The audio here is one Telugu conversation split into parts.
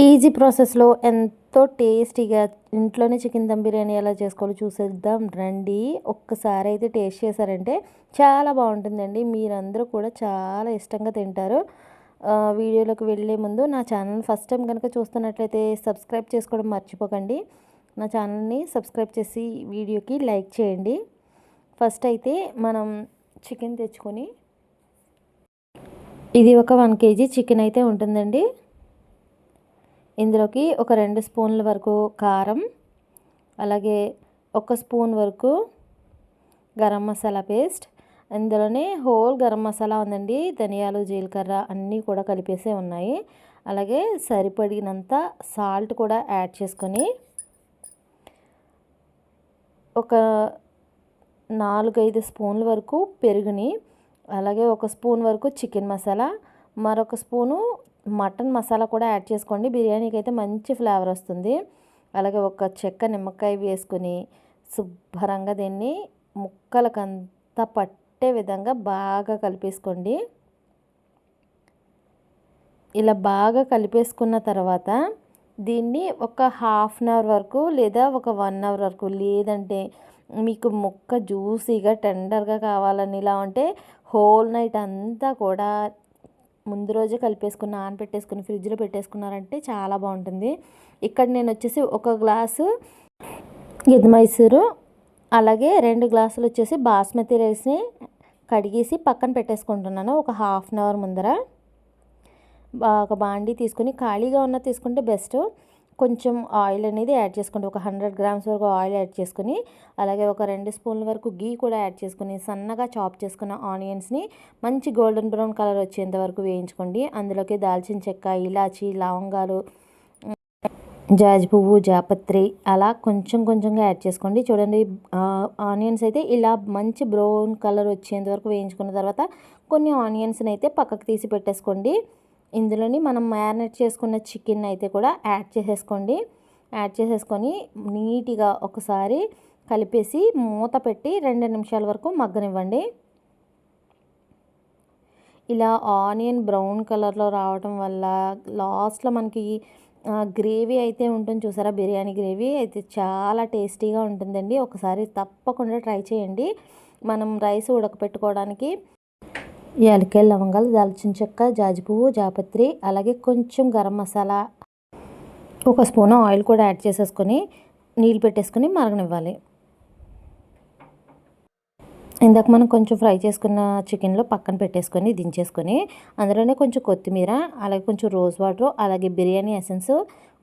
ఈజీ ప్రాసెస్లో ఎంతో టేస్టీగా ఇంట్లోనే చికెన్ దమ్ బిర్యానీ ఎలా చేసుకోవాలో చూసేద్దాం. రండి. ఒక్కసారి అయితే టేస్ట్ చేశారంటే చాలా బాగుంటుందండి. మీరందరూ కూడా చాలా ఇష్టంగా తింటారు. వీడియోలోకి వెళ్ళే ముందు నా ఛానల్ ఫస్ట్ టైం కనుక చూస్తున్నట్లయితే సబ్స్క్రైబ్ చేసుకోవడం మర్చిపోకండి. నా ఛానల్ని సబ్స్క్రైబ్ చేసి వీడియోకి లైక్ చేయండి. ఫస్ట్ అయితే మనం చికెన్ తెచ్చుకొని ఇది ఒక వన్ కేజీ చికెన్ అయితే ఉంటుందండి. ఇందులోకి ఒక రెండు స్పూన్ల వరకు కారం అలాగే ఒక స్పూన్ వరకు గరం మసాలా పేస్ట్ ఇందులోనే హోల్ గరం మసాలా ఉందండి ధనియాలు జీలకర్ర అన్నీ కూడా కలిపేసే ఉన్నాయి. అలాగే సరిపడినంత సాల్ట్ కూడా యాడ్ చేసుకొని ఒక నాలుగైదు స్పూన్ల వరకు పెరుగుని అలాగే ఒక స్పూన్ వరకు చికెన్ మసాలా మరొక స్పూను మటన్ మసాలా కూడా యాడ్ చేసుకోండి. బిర్యానీకి అయితే మంచి ఫ్లేవర్ వస్తుంది. అలాగే ఒక చెక్క నిమ్మకాయ వేసుకుని శుభ్రంగా దీన్ని ముక్కలకంతా పట్టే విధంగా బాగా కలిపేసుకోండి. ఇలా బాగా కలిపేసుకున్న తర్వాత దీన్ని ఒక హాఫ్ అన్ అవర్ వరకు లేదా ఒక వన్ అవర్ వరకు లేదంటే మీకు ముక్క జ్యూసీగా టెండర్గా కావాలని ఇలా ఉంటే హోల్ నైట్ అంతా కూడా ముందు రోజే కలిపేసుకుని నానబెట్టేసుకుని ఫ్రిడ్జ్లో పెట్టేసుకున్నారంటే చాలా బాగుంటుంది. ఇక్కడ నేను వచ్చేసి ఒక గ్లాసు గిద్ద మైసూరు అలాగే రెండు గ్లాసులు వచ్చేసి బాస్మతి రైస్ని కడిగేసి పక్కన పెట్టేసుకుంటున్నాను ఒక హాఫ్ అన్ అవర్ ముందర. ఒక బాండీ తీసుకొని ఖాళీగా ఉన్న తీసుకుంటే బెస్ట్. కొంచెం ఆయిల్ అనేది యాడ్ చేసుకోండి. ఒక హండ్రెడ్ గ్రామ్స్ వరకు ఆయిల్ యాడ్ చేసుకుని అలాగే ఒక రెండు స్పూన్ల వరకు గీ కూడా యాడ్ చేసుకుని సన్నగా చాప్ చేసుకున్న ఆనియన్స్ని మంచి గోల్డెన్ బ్రౌన్ కలర్ వచ్చేంత వరకు వేయించుకోండి. అందులోకి దాల్చిన చెక్క ఇలాచి లవంగాలు జాజి పువ్వు జాపత్రి అలా కొంచెం కొంచెంగా యాడ్ చేసుకోండి. చూడండి ఆనియన్స్ అయితే ఇలా మంచి బ్రౌన్ కలర్ వచ్చేంత వరకు వేయించుకున్న తర్వాత కొన్ని ఆనియన్స్ని అయితే పక్కకు తీసి పెట్టేసుకోండి. ఇందులోని మనం మ్యారినేట్ చేసుకున్న చికెన్ అయితే కూడా యాడ్ చేసేసుకోండి. యాడ్ చేసేసుకొని నీట్గా ఒకసారి కలిపేసి మూత పెట్టి రెండు నిమిషాల వరకు మగ్గనివ్వండి. ఇలా ఆనియన్ బ్రౌన్ కలర్లో రావటం వల్ల లాస్ట్లో మనకి గ్రేవీ అయితే ఉంటుంది చూసారా? బిర్యానీ గ్రేవీ అయితే చాలా టేస్టీగా ఉంటుందండి. ఒకసారి తప్పకుండా ట్రై చేయండి. మనం రైస్ ఉడకపెట్టుకోవడానికి యాలకాయ లవంగాలు దాల్చిన చెక్క జాజి పువ్వు జాపత్రి అలాగే కొంచెం గరం మసాలా. ఒక స్పూన్ ఆయిల్ కూడా యాడ్ చేసేసుకొని నీళ్ళు పెట్టేసుకొని మరగనివ్వాలి. ఇందాక మనం కొంచెం ఫ్రై చేసుకున్న చికెన్లో పక్కన పెట్టేసుకొని దించేసుకొని అందులోనే కొంచెం కొత్తిమీర అలాగే కొంచెం రోజ్ వాటర్ అలాగే బిర్యానీ ఎసెన్స్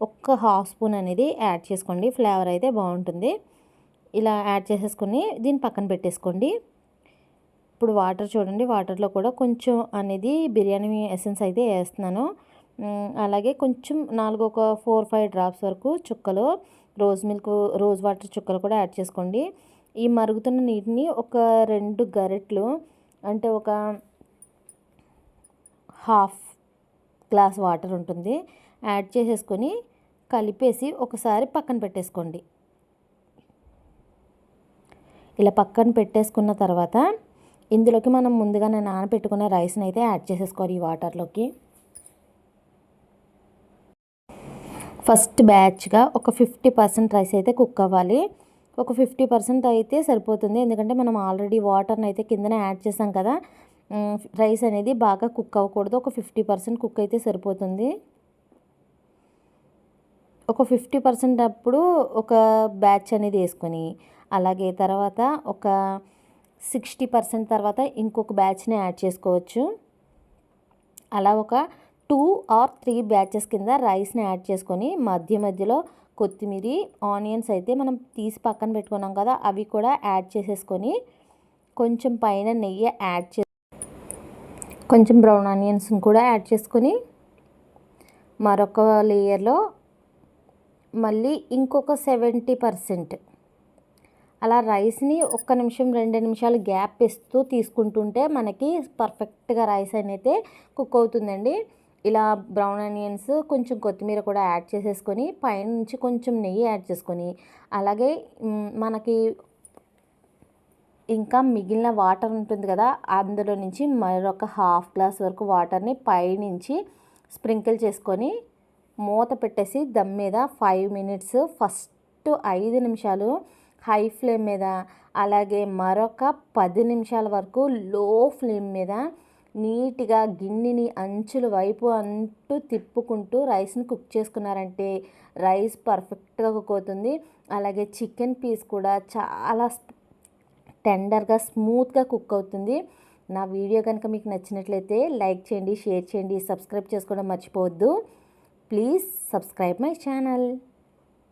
ఒక్క హాఫ్ స్పూన్ అనేది యాడ్ చేసుకోండి. ఫ్లేవర్ అయితే బాగుంటుంది. ఇలా యాడ్ చేసేసుకొని దీన్ని పక్కన పెట్టేసుకోండి. ఇప్పుడు వాటర్ చూడండి వాటర్లో కూడా కొంచెం అనేది బిర్యానీ ఎసెన్స్ అయితే వేస్తున్నాను. అలాగే కొంచెం నాలుగు ఒక ఫోర్ ఫైవ్ డ్రాప్స్ వరకు చుక్కలు రోజ్ మిల్క్ రోజ్ వాటర్ చుక్కలు కూడా యాడ్ చేసుకోండి. ఈ మరుగుతున్న నీటిని ఒక రెండు గరెట్లు అంటే ఒక హాఫ్ గ్లాస్ వాటర్ ఉంటుంది యాడ్ చేసేసుకొని కలిపేసి ఒకసారి పక్కన పెట్టేసుకోండి. ఇలా పక్కన పెట్టేసుకున్న తర్వాత ఇందులోకి మనం ముందుగానే నానబెట్టుకున్న రైస్ని అయితే యాడ్ చేసేసుకోవాలి ఈ వాటర్లోకి. ఫస్ట్ బ్యాచ్గా ఒక ఫిఫ్టీ పర్సెంట్ రైస్ అయితే కుక్ అవ్వాలి. ఒక ఫిఫ్టీ పర్సెంట్ అయితే సరిపోతుంది. ఎందుకంటే మనం ఆల్రెడీ వాటర్ని అయితే కిందనే యాడ్ చేసాం కదా రైస్ అనేది బాగా కుక్ అవ్వకూడదు. ఒక ఫిఫ్టీ పర్సెంట్ కుక్ అయితే సరిపోతుంది. ఒక ఫిఫ్టీ పర్సెంట్ అప్పుడు ఒక బ్యాచ్ అనేది వేసుకొని అలాగే తర్వాత ఒక సిక్స్టీ పర్సెంట్ తర్వాత ఇంకొక బ్యాచ్ని యాడ్ చేసుకోవచ్చు. అలా ఒక టూ ఆర్ త్రీ బ్యాచెస్ కింద రైస్ని యాడ్ చేసుకొని మధ్య మధ్యలో కొత్తిమీర ఆనియన్స్ అయితే మనం తీసి పక్కన పెట్టుకున్నాం కదా అవి కూడా యాడ్ చేసేసుకొని కొంచెం పైన నెయ్యి యాడ్ చే కొంచెం బ్రౌన్ ఆనియన్స్ని కూడా యాడ్ చేసుకొని మరొక లేయర్లో మళ్ళీ ఇంకొక సెవెంటీ పర్సెంట్ అలా రైస్ని ఒక్క నిమిషం రెండు నిమిషాలు గ్యాప్ ఇస్తూ తీసుకుంటుంటే మనకి పర్ఫెక్ట్గా రైస్ అనేది కుక్ అవుతుందండి. ఇలా బ్రౌన్ ఆనియన్స్ కొంచెం కొత్తిమీర కూడా యాడ్ చేసేసుకొని పైనుంచి కొంచెం నెయ్యి యాడ్ చేసుకొని అలాగే మనకి ఇంకా మిగిలిన వాటర్ ఉంటుంది కదా అందులో నుంచి మరొక హాఫ్ గ్లాస్ వరకు వాటర్ని పైనుంచి స్ప్రింకిల్ చేసుకొని మూత పెట్టేసి దమ్ మీద ఫైవ్ మినిట్స్ ఫస్ట్ ఐదు నిమిషాలు హై ఫ్లేమ్ మీద అలాగే మరొక పది నిమిషాల వరకు లో ఫ్లేమ్ మీద నీట్గా గిన్నెని అంచుల వైపు అంటూ తిప్పుకుంటూ రైస్ని కుక్ చేసుకున్నారంటే రైస్ పర్ఫెక్ట్గా కుక్ అవుతుంది. అలాగే చికెన్ పీస్ కూడా చాలా టెండర్గా స్మూత్గా కుక్ అవుతుంది. నా వీడియో కనుక మీకు నచ్చినట్లయితే లైక్ చేయండి షేర్ చేయండి సబ్స్క్రైబ్ చేసుకోవడం మర్చిపోవద్దు. Please subscribe my channel.